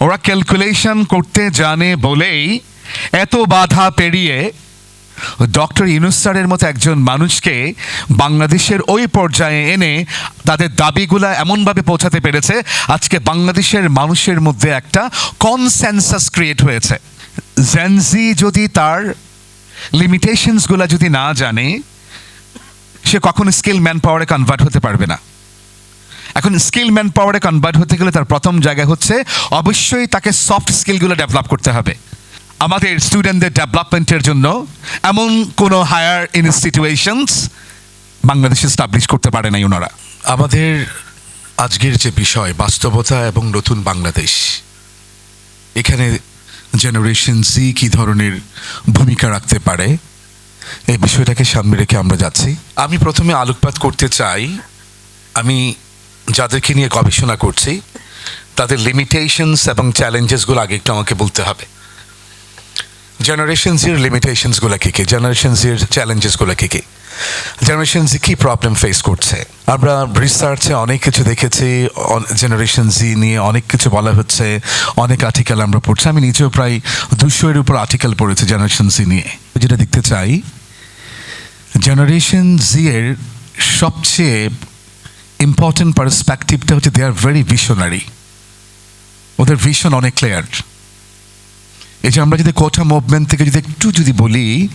ওরা ক্যালকুলেশন করতে জানে বলেই এত বাধা পেরিয়ে ডক্টর ইউনুস স্যারের মতো একজন মানুষকে বাংলাদেশের ওই পর্যায়ে এনে তাদের দাবিগুলা এমনভাবে পৌঁছাতে পেরেছে, আজকে বাংলাদেশের মানুষের মধ্যে একটা কনসেনসাস ক্রিয়েট হয়েছে। জেনজি যদি তার লিমিটেশনসগুলো যদি না জানে, সে কখনো স্কিল ম্যান পাওয়ারে কনভার্ট হতে পারবে না। এখন স্কিল ম্যান পাওয়ারে কনভার্ট হতে গেলে তার প্রথম জায়গা হচ্ছে অবশ্যই তাকে সফট স্কিলগুলো ডেভেলপ করতে হবে। আমাদের স্টুডেন্টদের ডেভেলপমেন্টের জন্য এমন কোনো হায়ার ইনস্টিটিউশনস বাংলাদেশে স্টাবলিশ করতে পারে নাই ওনারা। আমাদের আজকের যে বিষয়, বাস্তবতা এবং নতুন বাংলাদেশ, এখানে জেনারেশন সি কী ধরনের ভূমিকা রাখতে পারে, এই বিষয়টাকে সামনে রেখে আমরা যাচ্ছি। আমি প্রথমে আলোকপাত করতে চাই, আমি যাদেরকে নিয়ে গবেষণা করছি, তাদের লিমিটেশনস এবং চ্যালেঞ্জেসগুলো আগে একটু আমাকে বলতে হবে। জেনারেশন জির লিমিটেশনসগুলো কী কী? জেনারেশন জির চ্যালেঞ্জেসগুলো কী কী? জেনারেশন জি কী প্রবলেম ফেস করছে? আমরা রিসার্চে অনেক কিছু দেখেছি জেনারেশন জি নিয়ে অনেক কিছু বলা হচ্ছে, অনেক আর্টিকেল আমরা পড়ছি। আমি নিজেও প্রায় দুশো এর উপর আর্টিকেল পড়েছি জেনারেশন জি নিয়ে। যেটা দেখতে চাই জেনারেশন জি এর সবচেয়ে ইম্পর্টেন্ট পার্সপেক্টিভটা হচ্ছে দে আর ভেরি ভিশনারি ওদের ভিশন অনেক ক্লিয়ার এই যে আমরা যদি কোটা মুভমেন্ট থেকে যদি একটু যদি বলি,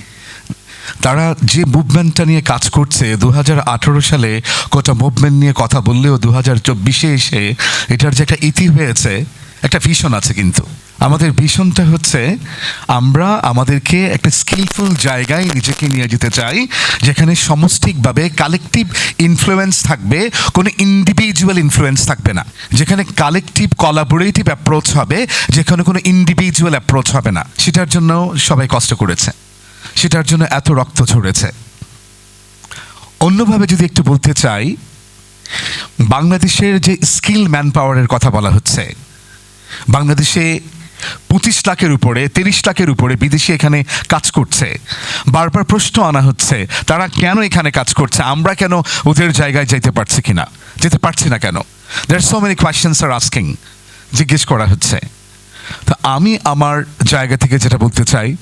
তারা যে মুভমেন্টটা নিয়ে কাজ করছে দু হাজার আঠেরো সালে কোটা মুভমেন্ট নিয়ে কথা বললেও দু হাজার চব্বিশে এসে এটার যে একটা ইতি হয়েছে একটা ভিশন আছে কিন্তু। আমাদের ভিশনটা হচ্ছে আমরা আমাদেরকে একটা স্কিলফুল জায়গায় নিজেকে নিয়ে যেতে চাই, যেখানে সমষ্টিকভাবে কালেকটিভ ইনফ্লুয়েন্স থাকবে, কোনো ইন্ডিভিজুয়াল ইনফ্লুয়েন্স থাকবে না। যেখানে কালেকটিভ কলাবোরেটিভ অ্যাপ্রোচ হবে, যেখানে কোনো ইন্ডিভিজুয়াল অ্যাপ্রোচ হবে না। সেটার জন্য সবাই কষ্ট করেছে। সেটার জন্য এত রক্ত ঝরেছে। অন্যভাবে যদি একটু বলতে চাই, বাংলাদেশের যে স্কিল ম্যান পাওয়ারের কথা বলা হচ্ছে বাংলাদেশে পঁচিশ লাখের উপরে, তিরিশ লাখের উপরে বিদেশি এখানে কাজ করছে। বারবার প্রশ্ন আনা হচ্ছে, তারা কেন এখানে কাজ করছে? আমরা কেন ওদের জায়গায় যেতে পারছি কিনা? যেতে পারছি না কেন? There so many questions are asking জিজ্ঞেস করা হচ্ছে। তো আমি আমার জায়গা থেকে যেটা বলতে চাই,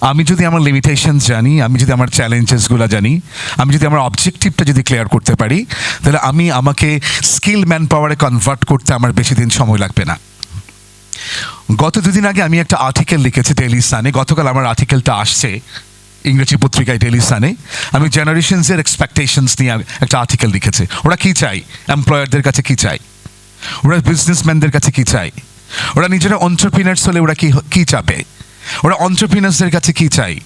আমি যদি আমার লিমিটেশন জানি, আমি যদি আমার চ্যালেঞ্জেসগুলো জানি, আমি যদি আমার অবজেক্টিভটা যদি ক্লিয়ার করতে পারি, তাহলে আমি আমাকে স্কিল ম্যান পাওয়ারে কনভার্ট করতে আমার বেশি দিন সময় লাগবে না। গত দুদিন আগে আমি একটা আর্টিকেল লিখেছি ডেলি সানে গতকাল আমার আর্টিকেলটা আসছে ইংরেজি পত্রিকায় ডেলি সানে আমি জেনারেশনসের এক্সপেকটেশনস নিয়ে একটা আর্টিকেল লিখেছি। ওরা কী চাই এমপ্লয়ারদের কাছে কী চাই ওরা বিজনেসম্যানদের কাছে কী চাই ওরা নিজেরা অন্টারপ্রিনার্স হলে ওরা কি কী চাবে? ওরা অন্টারপ্রিনার্সদের কাছে কী চাই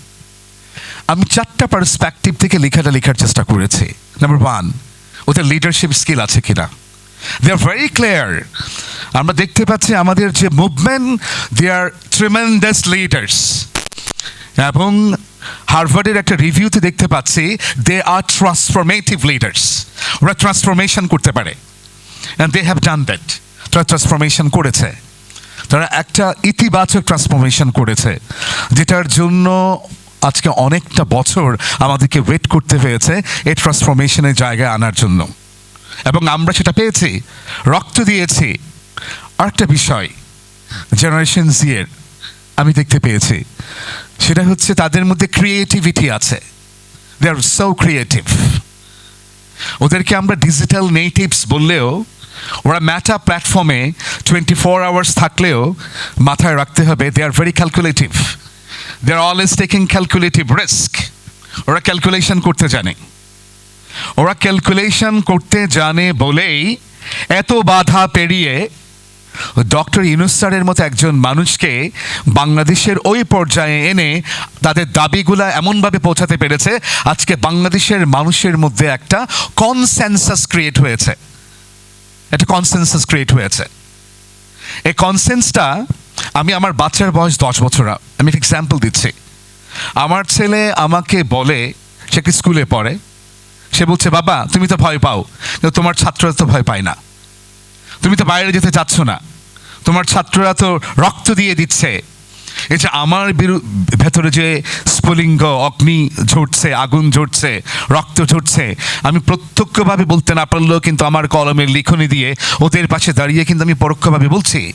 আমি চারটা পার্সপেক্টিভ থেকে লেখাটা লেখার চেষ্টা করেছি। নাম্বার ওয়ান ওদের লিডারশিপ স্কিল আছে কিনা? দে আর ভেরি ক্লিয়ার আমরা দেখতে পাচ্ছি আমাদের যে movement they are tremendous leaders এবং হার্ভার্ডের একটা রিভিউতে দেখতে পাচ্ছি দে আর ট্রান্সফরমেটিভ লিডার্স ওরা ট্রান্সফরমেশন করতে পারে। And they have done that তারা ট্রান্সফরমেশন করেছে। তারা একটা ইতিবাচক ট্রান্সফরমেশন করেছে, যেটার জন্য আজকে অনেকটা বছর আমাদেরকে ওয়েট করতে হয়েছে এই ট্রান্সফরমেশনের জায়গায় আনার জন্য। এবং আমরা সেটা পেয়েছি, রক্ত দিয়েছি আরেকটা বিষয় জেনারেশন জিয়ের আমি দেখতে পেয়েছি। সেটা হচ্ছে তাদের মধ্যে ক্রিয়েটিভিটি আছে। দে আর সো ক্রিয়েটিভ ওদেরকে আমরা ডিজিটাল নেটিভস বললেও, ওরা ম্যাটা প্ল্যাটফর্মে টোয়েন্টি ফোর আওয়ার্স থাকলেও মাথায় রাখতে হবে they are very calculative they are always taking calculative risk ওরা ক্যালকুলেশন করতে জানে। ওরা ক্যালকুলেশন করতে জানে বলেই এত বাধা পেরিয়ে ডক্টর ইউনুস স্যারের মতো একজন মানুষকে বাংলাদেশের ওই পর্যায়ে এনে তাদের দাবিগুলা এমনভাবে পৌঁছাতে পেরেছে, আজকে বাংলাদেশের মানুষের মধ্যে একটা কনসেনসাস ক্রিয়েট হয়েছে। একটা কনসেনসাস ক্রিয়েট হয়েছে। এই কনসেন্সটা আমি আমার বাচ্চার বয়স দশ বছর, আমি একটা এক্সাম্পল দিচ্ছি। আমার ছেলে আমাকে বলে, সে কি স্কুলে পড়ে? সে বলছে, বাবা, তুমি তো ভয় পাও তোমার ছাত্ররা তো ভয় পায় না। তুমি তো বাইরে যেতে চাচ্ছ না। তোমার ছাত্ররা তো রক্ত দিয়ে দিচ্ছে। যে আমার ভেতরে যে স্ফুলিঙ্গ, অগ্নি ঝরছে, আগুন ঝরছে, রক্ত ঝরছে, আমি প্রত্যক্ষভাবে বলতে না পারলেও কিন্তু আমার কলমের লিখনি দিয়ে ওদের পাশে দাঁড়িয়ে কিন্তু আমি পরোক্ষভাবে বলছি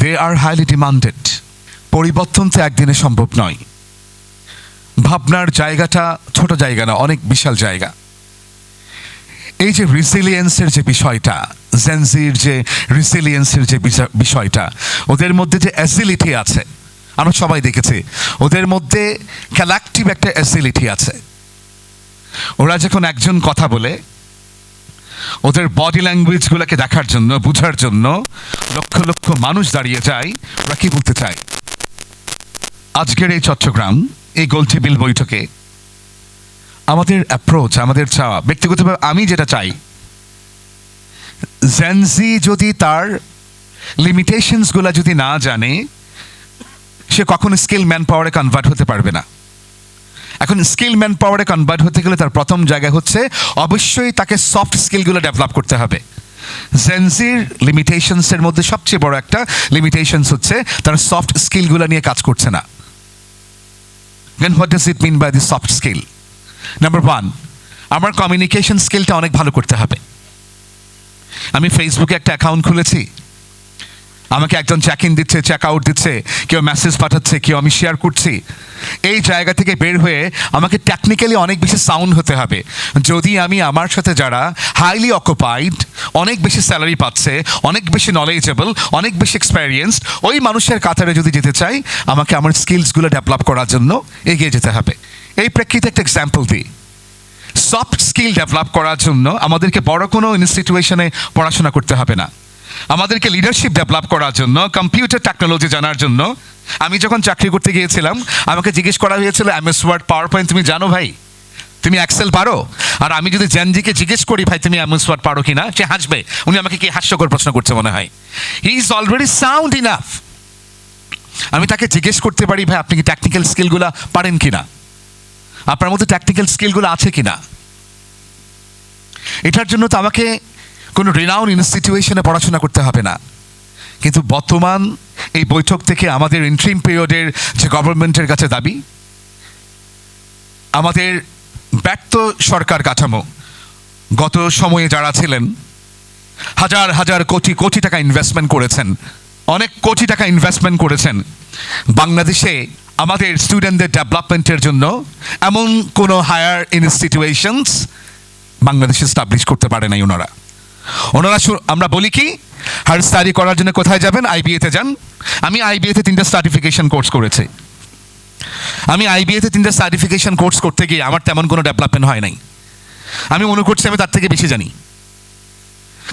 দে আর হাইলি ডিমান্ডেড পরিবর্তন তো একদিনে সম্ভব নয়। ভাবনার জায়গাটা ছোট জায়গা না, অনেক বিশাল জায়গা। এই যে রিসিলিয়েন্সের যে বিষয়টা জেনজির যে রিসিলিয়েন্সের যে বিষয়টা, ওদের মধ্যে যে অ্যাসিলিটি আছে, আমরা সবাই দেখেছি, ওদের মধ্যে কালেকটিভ একটা অ্যাসিলিটি আছে। ওরা যখন একজন কথা বলে, ওদের বডি ল্যাঙ্গুয়েজগুলোকে দেখার জন্য, বুঝার জন্য লক্ষ লক্ষ মানুষ দাঁড়িয়ে যায়, ওরা কি বলতে চায়? আজকের এই চট্টগ্রাম, এই গোল টেবিল বৈঠকে আমাদের অ্যাপ্রোচ আমাদের চাওয়া, ব্যক্তিগতভাবে আমি যেটা চাই জেনজি যদি তার লিমিটেশনসগুলো যদি না জানে, সে কখনো স্কিল ম্যান পাওয়ারে কনভার্ট হতে পারবে না। এখন স্কিল ম্যান পাওয়ারে কনভার্ট হতে গেলে তার প্রথম জায়গা হচ্ছে অবশ্যই তাকে সফট স্কিলগুলো ডেভেলপ করতে হবে। জেনজির লিমিটেশনসের মধ্যে সবচেয়ে বড় একটা লিমিটেশনস হচ্ছে তারা সফট স্কিলগুলো নিয়ে কাজ করছে না। Then what does it mean by the soft skill number one আমার কমিউনিকেশন স্কিলটা অনেক ভালো করতে হবে। আমি ফেসবুকে একটা অ্যাকাউন্ট খুলেছি। আমাকে একজন চেক ইন দিচ্ছে চেক আউট দিচ্ছে, কেউ মেসেজ পাঠাচ্ছে, কেউ আমি শেয়ার করছি। এই জায়গা থেকে বের হয়ে আমাকে টেকনিক্যালি অনেক বেশি সাউন্ড হতে হবে। যদি আমি আমার সাথে যারা হাইলি অকুপাইড অনেক বেশি স্যালারি পাচ্ছে, অনেক বেশি নলেজেবল অনেক বেশি এক্সপেরিয়েন্সড ওই মানুষের কাতারে যদি যেতে চাই, আমাকে আমার স্কিলসগুলো ডেভেলপ করার জন্য এগিয়ে যেতে হবে। এই প্রেক্ষিতে একটা এক্সাম্পল দিই। সফট স্কিল ডেভেলপ করার জন্য আমাদেরকে বড় কোনো ইনস্টিটিউশনে পড়াশোনা করতে হবে না। আমাদেরকে লিডারশিপ ডেভেলপ করার জন্য কম্পিউটার টেকনোলজি জানার জন্য। আমি যখন চাকরি করতে গিয়েছিলাম, আমাকে জিজ্ঞেস করা হয়েছিল এমএস ওয়ার্ড পাওয়ার পয়েন্ট তুমি জানো ভাই? তুমি এক্সেল পারো? আর আমি যদি জ্যানজিকে জিজ্ঞেস করি, ভাই, তুমি এমএস ওয়ার্ড পারো কিনা? সে হাসবে। উনি আমাকে কি হাস্যকর প্রশ্ন করছে মনে হয়। He is already sound enough আমি তাকে জিজ্ঞেস করতে পারি, ভাই, আপনি কি টেকনিক্যাল স্কিলগুলো পারেন কিনা? আপনার মধ্যে ট্যাকটিক্যাল স্কিলগুলো আছে কিনা? এটার জন্য তো আমাকে কোনো রিনাউন ইনস্টিটিউশনে পড়াশোনা করতে হবে না। কিন্তু বর্তমান এই বৈঠক থেকে আমাদের ইন্ট্রিম পিরিয়ডের যে গভর্নমেন্টের কাছে দাবি, আমাদের ব্যর্থ সরকার কাঠামো, গত সময়ে যারা ছিলেন, হাজার হাজার কোটি কোটি টাকা ইনভেস্টমেন্ট করেছেন, অনেক কোটি টাকা ইনভেস্টমেন্ট করেছেন, বাংলাদেশে আমাদের স্টুডেন্টদের ডেভেলপমেন্টের জন্য এমন কোনো হায়ার ইনস্টিটিউশনস বাংলাদেশে স্টাবলিশ করতে পারে নাই ওনারা। ওনারা আমরা বলি কি হায়ার স্টাডি করার জন্য কোথায় যাবেন? আইবিএতে যান। আমি আইবিএতে তিনটা সার্টিফিকেশন কোর্স করেছি। আমি আইবিএতে তিনটা সার্টিফিকেশন কোর্স করতে গিয়ে আমার তেমন কোনো ডেভেলপমেন্ট হয় নাই। আমি মনে করছি আমি তার থেকে বেশি জানি।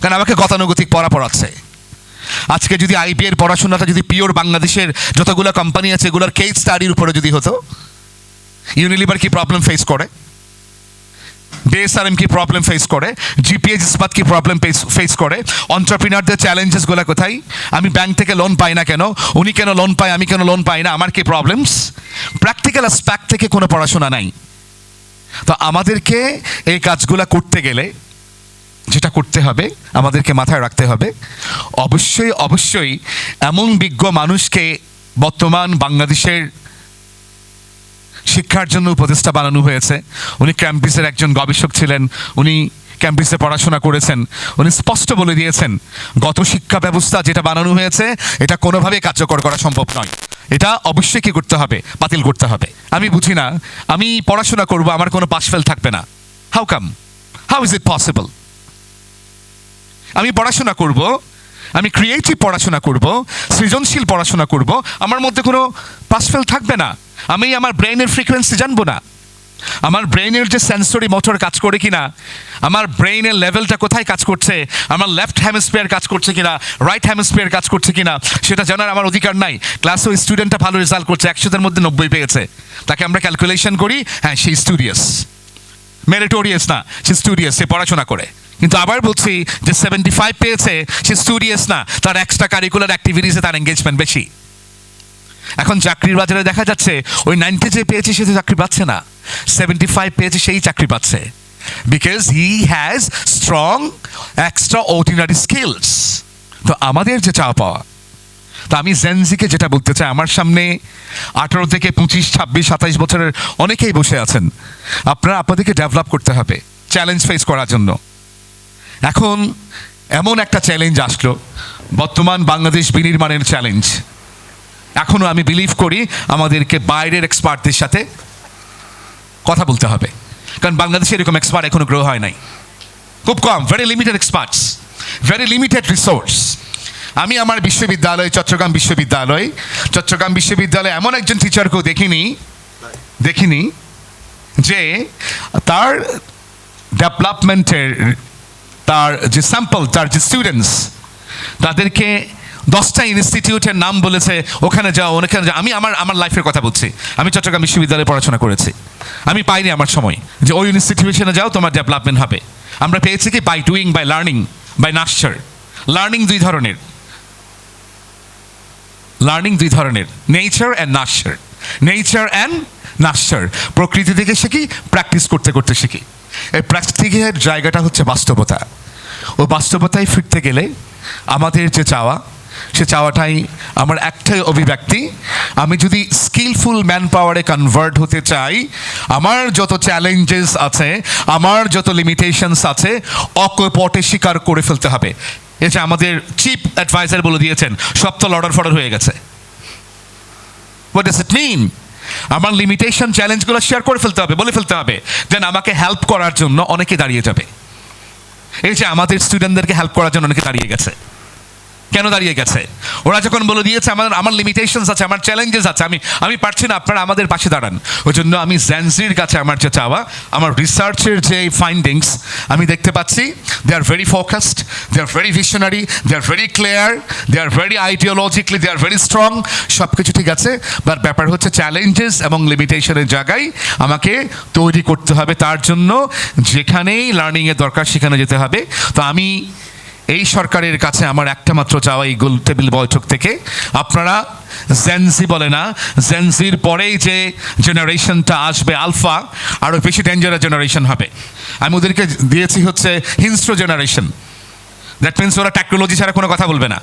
কারণ আমাকে গতানুগতিক পড়া পড়াচ্ছে। আজকে যদি আইবি এর পড়াশোনাটা যদি পিওর বাংলাদেশের যতগুলো কোম্পানি আছে, এগুলোর কেস স্টাডির উপরে যদি হতো ইউনিলিভার কি প্রবলেম ফেস করে? ডিএসআরএম কি প্রবলেম ফেস করে? জিপিএস ইস্পাত কি প্রবলেম ফেস করে? অন্টারপ্রিনারদের চ্যালেঞ্জেসগুলো কোথায়? আমি ব্যাংক থেকে লোন পাই না কেন? উনি কেন লোন পায়, আমি কেন লোন পাই না? আমার কি প্রবলেমস প্র্যাকটিক্যাল অ্যাসপেক্ট থেকে কোনো পড়াশোনা নাই। তো আমাদেরকে এই কাজগুলো করতে গেলে যেটা করতে হবে, আমাদেরকে মাথায় রাখতে হবে, অবশ্যই অবশ্যই এমন বিজ্ঞ মানুষকে বর্তমান বাংলাদেশের শিক্ষার জন্য উপদেষ্টা বানানো হয়েছে। উনি ক্যাম্পাসের একজন গবেষক ছিলেন, উনি ক্যাম্পাসে পড়াশোনা করেছেন, উনি স্পষ্ট বলে দিয়েছেন, গত শিক্ষা ব্যবস্থা যেটা বানানো হয়েছে, এটা কোনোভাবেই কার্যকর করা সম্ভব নয়। এটা অবশ্যই কি করতে হবে? বাতিল করতে হবে। আমি বুঝি না। আমি পড়াশোনা করব, আমার কোনো পাশফেল থাকবে না। How come how is it possible আমি পড়াশোনা করব, আমি ক্রিয়েটিভ পড়াশোনা করব, সৃজনশীল পড়াশোনা করব, আমার মধ্যে কোনো পাসফেল থাকবে না। আমি আমার ব্রেনের ফ্রিকোয়েন্সি জানব না। আমার ব্রেনের যে সেন্সরি মোটর কাজ করে কিনা, আমার ব্রেনের লেভেলটা কোথায় কাজ করছে, আমার লেফট হ্যামিস্ফিয়ার কাজ করছে কিনা রাইট হ্যামিস্ফিয়ার কাজ করছে কিনা, সেটা জানার আমার অধিকার নাই। ক্লাসে ওই স্টুডেন্টটা ভালো রেজাল্ট করছে একশোদের মধ্যে নব্বই পেয়েছে। তাকে আমরা ক্যালকুলেশন করি হ্যাঁ সে স্টুডিয়াস মেরিটোরিয়াস না, সে স্টুডিয়াস সে পড়াশোনা করে। কিন্তু আবার বলছি যে সেভেন্টি ফাইভ পেয়েছে, সে স্টুডিয়াস না। তার এক্সট্রা কারিকুলার অ্যাক্টিভিটিসে তার এঙ্গেজমেন্ট বেশি। এখন চাকরির বাজারে দেখা যাচ্ছে, ওই নাইনটি যে পেয়েছে, সে তো চাকরি পাচ্ছে না। সেভেন্টি ফাইভ পেয়েছে, সেই চাকরি পাচ্ছে। Because he has strong extraordinary skills তো আমাদের যে চাওয়া পাওয়া, তো আমি জেনজিকে যেটা বলতে চাই, আমার সামনে আঠারো থেকে পঁচিশ, ছাব্বিশ, সাতাইশ বছরের অনেকেই বসে আছেন। আপনারা, আপনাদেরকে ডেভেলপ করতে হবে চ্যালেঞ্জ ফেস করার জন্য। এখন এমন একটা চ্যালেঞ্জ আসলো, বর্তমান বাংলাদেশ বিনির্মাণের চ্যালেঞ্জ এখনও আমি বিলিভ করি আমাদেরকে বাইরের এক্সপার্টদের সাথে কথা বলতে হবে। কারণ বাংলাদেশে এরকম এক্সপার্ট এখনও গ্রো হয় নাই। খুব কম very limited experts very limited resource আমি আমার বিশ্ববিদ্যালয়, চট্টগ্রাম বিশ্ববিদ্যালয়, চট্টগ্রাম বিশ্ববিদ্যালয়ে এমন একজন টিচারকেও দেখিনি দেখিনি যে তার ডেভেলপমেন্টের তার যে স্যাম্পল তার যে স্টুডেন্টস তাদেরকে দশটা ইনস্টিটিউটের নাম বলেছে, ওখানে যাও ওখানে যাও। আমি আমার আমার লাইফের কথা বলছি। আমি চট্টগ্রাম বিশ্ববিদ্যালয়ে পড়াশোনা করেছি। আমি পাইনি আমার সময়। যে ওই ইনস্টিটিউশনে যাও, তোমার ডেভেলপমেন্ট হবে। আমরা পেয়েছি কি? By doing by learning by nurture learning দুই ধরনের। লার্নিং দুই ধরনের। Nature and nurture nature and nurture প্রকৃতি থেকে শিখি প্র্যাকটিস করতে করতে শিখি। এই প্র্যাকটিসের জায়গাটা হচ্ছে বাস্তবতা। ও বাস্তবতায় ফিরতে গেলে আমাদের যে চাওয়া, সে চাওয়াটাই আমার একটাই অভিব্যক্তি। আমি যদি স্কিলফুল ম্যান পাওয়ারে কনভার্ট হতে চাই, আমার যত চ্যালেঞ্জেস আছে, আমার যত লিমিটেশনস আছে, অকপটে স্বীকার করে ফেলতে হবে। যে আমাদের চিফ অ্যাডভাইজার বলে দিয়েছেন, সব তো লড়ার ফড়ার হয়ে গেছে। হোয়াট ডাস ইট মিন আমার লিমিটেশন চ্যালেঞ্জগুলো শেয়ার করে ফেলতে হবে, বলে ফেলতে হবে। দেন আমাকে হেল্প করার জন্য অনেকে দাঁড়িয়ে যাবে। এই যে আমাদের স্টুডেন্টদেরকে হেল্প করার জন্য অনেকে দাঁড়িয়ে গেছে। কেন দাঁড়িয়ে গেছে? ওরা যখন বলে দিয়েছে, আমার আমার লিমিটেশনস আছে, আমার চ্যালেঞ্জেস আছে, আমি আমি পারছি না, আপনারা আমাদের পাশে দাঁড়ান। ওই জন্য আমি জ্যানজির কাছে আমার যে চাওয়া, আমার রিসার্চের যে ফাইন্ডিংস আমি দেখতে পাচ্ছি they are very focused they are very visionary they are very clear they are very ideologically they are very strong সব কিছু ঠিক আছে বাট ব্যাপার হচ্ছে চ্যালেঞ্জেস এবং লিমিটেশনের জায়গায় আমাকে তৈরি করতে হবে তার জন্য যেখানেই লার্নিংয়ের দরকার, সেখানে যেতে হবে। তো আমি এই সরকারের কাছে আমার একটা মাত্র চাওয়া এই গোল টেবিল বৈঠক থেকে। আপনারা জেনজি বলে না, জেনজির পরেই যে জেনারেশনটা আসবে, আলফা আরও বেশি ডেঞ্জারাস জেনারেশন হবে। আমি ওদেরকে দিয়েছি হচ্ছে হিংস্র জেনারেশন। দ্যাট মিনস ওরা টেকনোলজি ছাড়া কোনো কথা বলবে না।